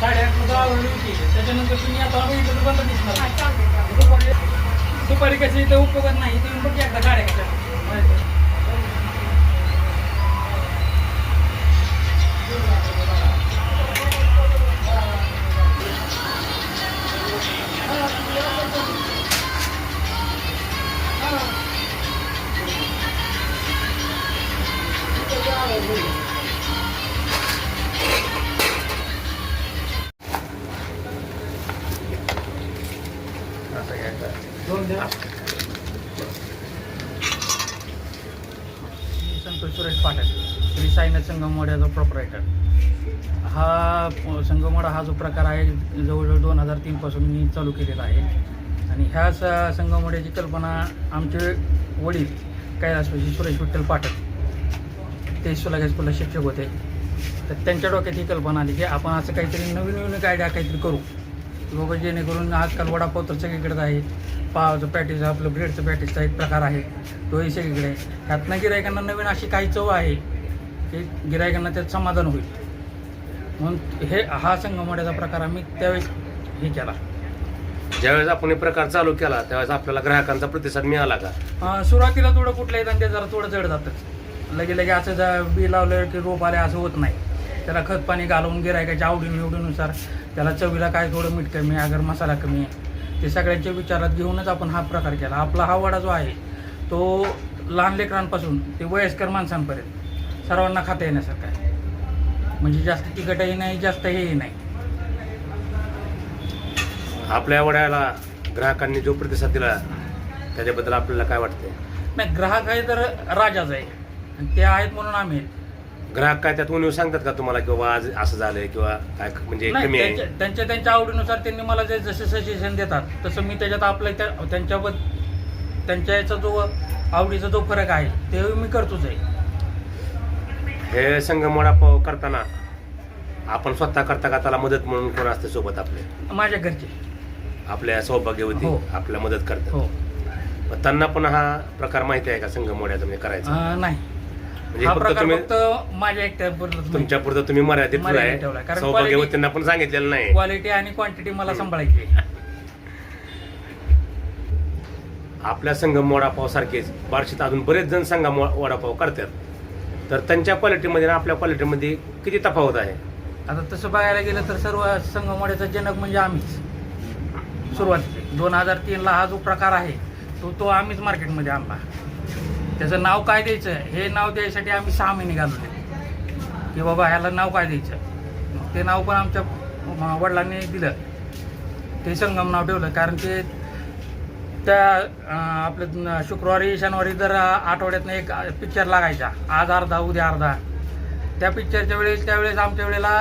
साडेआठ आवडली होती. त्याच्यानंतर तुम्ही आता बघितलं बंद दिसणार दुपारी कशी इथं उपयोग नाही तुम्ही बघ एकदा गाड्या कशा संतोष सुरेश पाठक श्री साईनाथ संगमवाड्याचा प्रॉपरायटर हा संगमवाडा हा जो प्रकार आहे जवळजवळ दोन हजार तीनपासून मी चालू केलेला आहे आणि ह्या स संगमवाड्याची कल्पना आमचे वडील कैलासवासी सुरेश विठ्ठल पाठक ते सुलागे स्कूलला शिक्षक होते तर त्यांच्या डोक्यात ही कल्पना आली की आपण असं काहीतरी नवीन नवीन आयडिया काहीतरी करू की बाबा जेणेकरून आजकाल वडापाव तर सगळीकडेच आहे पावाचं पॅटीस आपलं ब्रेडचं पॅटीसचा एक प्रकार आहे. तोही सगळीकडे ह्यातनं गिरायकांना नवीन अशी काही चव आहे की गिरायकांना त्यात समाधान होईल. म्हणून हे हा संगमवाड्याचा प्रकार आम्ही त्यावेळेस हे केला. ज्यावेळेस आपण हे प्रकार चालू केला त्यावेळेस आपल्याला ग्राहकांचा प्रतिसाद मिळाला का? सुरुवातीला थोडं कुठल्याही धंदे जरा थोडं जड जातं. लगे लगे असं जा बी लावलं की रोप आले असं होत नाही. त्याला खत पाणी घालून गिरायकाच्या आवडी निवडीनुसार त्याला चवीला काय थोडं मीठ कमी आहे अगर मसाला कमी आहे ते सगळ्यांच्या विचारात घेऊनच आपण हा प्रकार केला. आपला हा वडा जो आहे तो लहान लेकरांपासून ते वयस्कर माणसांपर्यंत सर्वांना खाता येण्यासारखा आहे. म्हणजे जास्त तिखटही नाही जास्त हेही नाही. आपल्या वड्याला ग्राहकांनी जो प्रतिसाद दिला त्याच्याबद्दल आपल्याला काय वाटतंय? नाही ग्राहक आहे तर राजाच आहे. आणि ते आहेत म्हणून आम्ही. ग्राहक काय त्यात उणीव सांगतात का तुम्हाला किंवा आज असं झालंय किंवा काय म्हणजे नाही, कमी आहे? त्यांच्या त्यांच्या त्यांच्या आवडीनुसार त्यांनी मला जे जसे सजेशन देतात तसं मी त्याच्यात आपलं त्या त्यांच्याबद्द त्यांच्या याचा जो आवडीचा जो फरक आहे ते मी करतोच आहे हे संगम वडापाव करताना आपण स्वतः करता का त्याला मदत म्हणून कोण असते सोबत आपले? माझ्या घरचे. आपल्या सौभाग्यवती हो. आपल्या मदत करतात. हो. मग त्यांना पण हा प्रकार माहिती आहे का संगम वड्याचा म्हणजे करायचा? अं, नाही. हा प्रकार फक्त माझ्या तुमच्या पुरतं तुम्ही मर्यादित ठेवलाय. सौभाग्यवतींना पण सांगितलेलं नाही. क्वालिटी आणि क्वांटिटी मला सांभाळायची आहे. आपल्या संगम वडापाव सारखेच बार्शीत अजून बरेच जण संगम व- वडापाव करतात. तर त्यांच्या क्वालिटीमध्ये आणि आपल्या क्वालिटीमध्ये किती तफावत आहे? आता तसं बघायला गेलं तर सर्व संगमवाड्याचा जनक म्हणजे आम्हीच. सुरुवातीचे दोन हजार तीनला हा जो प्रकार आहे तो तो आम्हीच मार्केटमध्ये आणला. त्याचं नाव काय द्यायचं? हे नाव द्यायसाठी आम्ही सहा महिने घालवले. की बाबा ह्याला नाव काय द्यायचं? मग ते नाव पण आमच्या वडिलांनी दिलं. ते संगम नाव ठेवलं. कारण ते त्या आपलं शुक्रवारी शनिवारी दर आठवड्यातनं एक पिक्चर लागायचा. आज अर्धा उद्या अर्धा. त्या पिक्चरच्या वेळेस त्यावेळेस आमच्या वेळेला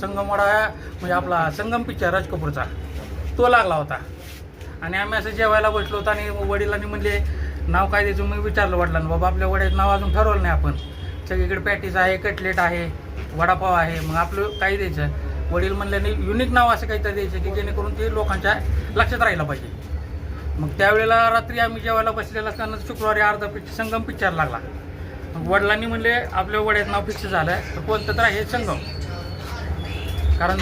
संगमवाडा म्हणजे आपला संगम पिक्चर राज कपूरचा तो लागला होता. आणि आम्ही असं जेवायला बसलो होतो आणि वडिलांनी म्हणले नाव काय द्यायचं मी विचारलं वडिलांना बाबा आपल्या वड्याचं नाव अजून ठरवलं नाही आपण. सगळीकडे पॅटीस आहे कटलेट आहे वडापाव आहे मग आपलं काय द्यायचं. वडील म्हणल्याने युनिक नाव असं काहीतरी द्यायचं की जेणेकरून ते लोकांच्या लक्षात राहिलं पाहिजे. मग त्यावेळेला रात्री आम्ही जेवायला बसलेला असताना शुक्रवारी अर्धा पिक्चर संगम पिक्चर लागला. मग वडिलांनी म्हणले आपल्या वड्यात नाव फिक्स झालं तर कोणतं तर आहे संगम. कारण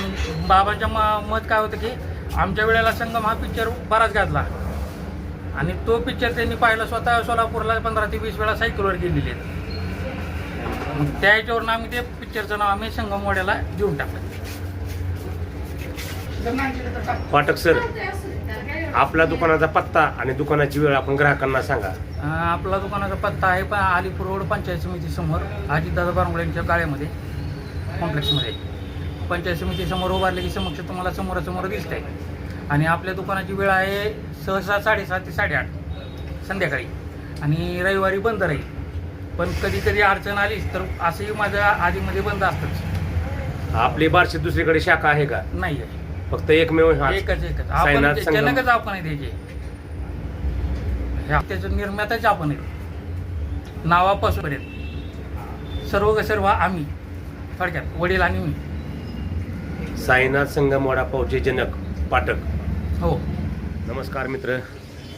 बाबांच्या म- मत काय होतं की आमच्या वेळेला संगम हा पिक्चर बराच गाजला. आणि तो पिक्चर त्यांनी पाहिला स्वतः सोलापूरला पंधरा ते वीस वेळा सायकलवर गेलेले आहेत. त्या ह्याच्यावरून आम्ही ते पिक्चरचं नाव आम्ही संगम वड्याला देऊन टाकलं. पाठक सर आपल्या दुकानाचा पत्ता आणि दुकानाची वेळ आपण ग्राहकांना सांगा. आपला दुकानाचा पत्ता आहे पण अलीपूर रोड पंचायत समिती समोर अजितदादा बारंगुळ्यांच्या गाळ्यामध्ये कॉम्प्लेक्समध्ये पंचायत समिती समोर उभारले की समक्ष तुम्हाला समोरासमोर दिसत आहे आणि आपल्या दुकानाची वेळ आहे सहसा साडेसात ते साडेआठ संध्याकाळी. आणि रविवारी बंद राहील. पण कधी कधी अडचण आलीच तर असंही माझं आधीमध्ये बंद असतंच. आपली बार्शीत दुसरीकडे शाखा आहे का? नाही. आहे फक्त एकमेव हा एकच एकच. साईनाथ आपण संगम. जनकच आपण आहे त्याचे. ह्या- त्याचं निर्माताच आपण आहे. नावापासून पर्यंत सर्व ग सर्व आम्ही. थोडक्यात वडील आणि मी. साईनाथ संगम वडापावचे जनक पाठक. हो. नमस्कार मित्र.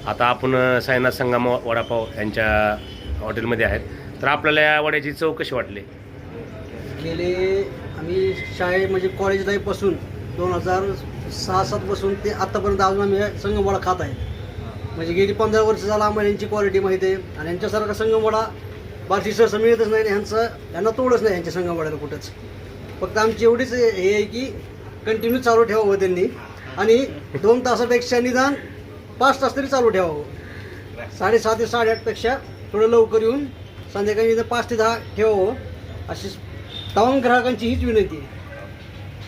आता आपण अ, साईनाथ संगम वडापाव यांच्या हॉटेलमध्ये आहेत. तर आपल्याला या वड्याची चव कशी वाटली? गेले आम्ही शाळे म्हणजे कॉलेज लाईफपासून दोन हजार सहा सातपासून ते आत्तापर्यंत अजून आम्ही संगमवाडा खात आहे. म्हणजे गेली पंधरा वर्ष झालं आम्हाला यांची क्वालिटी माहिती आहे. आणि यांच्यासारखा संगमवाडा बारशी सहसा मिळतच नाही आणि ह्यांचं यांना तोडच नाही यांच्या संगमवाड्याला कुठंच. फक्त आमची एवढीच हे आहे की कंटिन्यू चालू ठेवावं त्यांनी. आणि दोन तासापेक्षा निदान पाच तास तरी चालू ठेवावं. साडेसहा ते साडेआठपेक्षा थोडं लवकर येऊन संध्याकाळी निदान पाच ते दहा ठेवावं. अशी तमाम ग्राहकांची हीच विनंती आहे.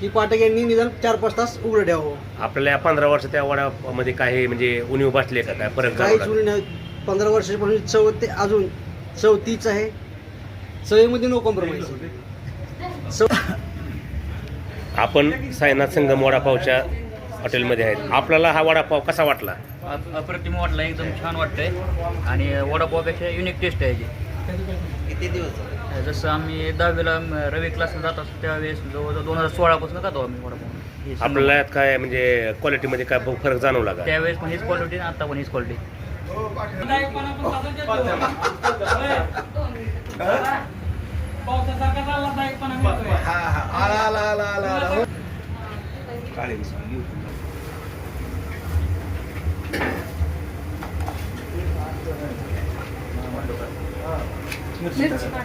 की पाठक यांनी निदान चार पाच तास उघडं ठेवावं. आपल्याला या पंधरा वर्ष त्या वडापावमध्ये काही म्हणजे उणीव बसली का? काय फरक काहीच उणी नाही. पंधरा वर्षापासून चव ते अजून चव तीच आहे. चवीमध्ये नो कॉम्प्रोमाइज चव आपण साईनाथ संगम वडापावच्या हॉटेलमध्ये आहेत. आपल्याला हा वडापाव कसा वाटला? अप- अप्रतिम वाटला एकदम छान वाटतंय. आणि वडापावपेक्षा युनिक टेस्ट आहे याची किती दिवस जसं आम्ही दहावीला म, रवी क्लासला जात असतो त्यावेळेस जवळजवळ दोन हजार सोळापासून खातो आम्ही वडापाव. हे. आपल्याला यात काय म्हणजे क्वालिटीमध्ये काय ब- फरक जाणवला का? त्यावेळेस पण हीच क्वालिटी आणि आता पण हीच क्वालिटी पावसासारखा चालला. કાળી મિશ્રણ એવું મિર્ચી